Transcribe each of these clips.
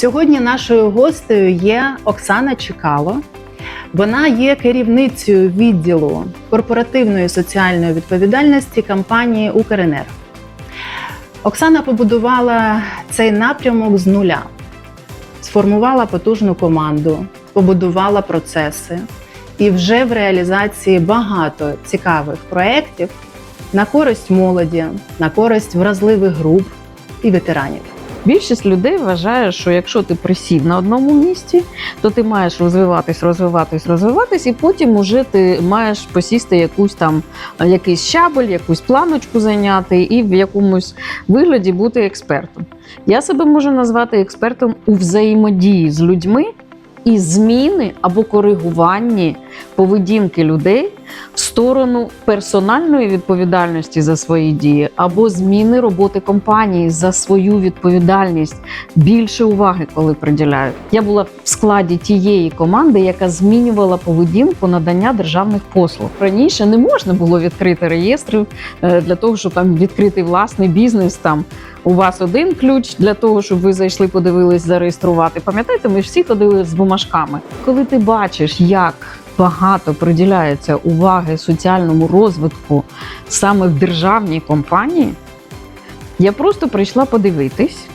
Сьогодні нашою гостею є Оксана Чекало. Вона є керівницею відділу корпоративної соціальної відповідальності компанії Укренерго. Оксана побудувала цей напрямок з нуля, сформувала потужну команду, побудувала процеси і вже в реалізації багато цікавих проєктів на користь молоді, на користь вразливих груп і ветеранів. Більшість людей вважає, що якщо ти присів на одному місці, то ти маєш розвиватись, розвиватись, розвиватись, і потім уже ти маєш посісти якусь там е, якийсь щабель, якусь планочку зайняти і в якомусь вигляді бути експертом. Я себе можу назвати експертом у взаємодії з людьми і зміни або коригуванні поведінки людей в сторону персональної відповідальності за свої дії або зміни роботи компанії за свою відповідальність більше уваги, коли приділяють. Я була в складі тієї команди, яка змінювала поведінку надання державних послуг. Раніше не можна було відкрити реєстри е, для того, щоб там відкрити власний бізнес. Там у вас один ключ для того, щоб ви зайшли, подивились, зареєструвати. Пам'ятаєте, ми ж всі ходили з бумажками. Коли ти бачиш, як багато приділяється уваги соціальному розвитку саме в державній компанії, я просто прийшла подивитись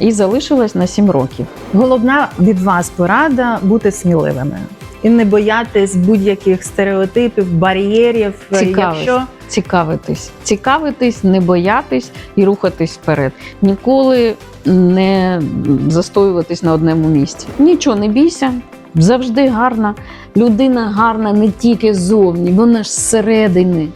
і залишилась на 7 років. Головна від вас порада бути сміливими і не боятись будь-яких стереотипів, бар'єрів. Цікавить. Якщо Цікавитись, цікавитись, не боятись і рухатись вперед. Ніколи не застоюватись на одному місці. Нічого не бійся, завжди гарна. Людина гарна не тільки ззовні, вона ж зсередини.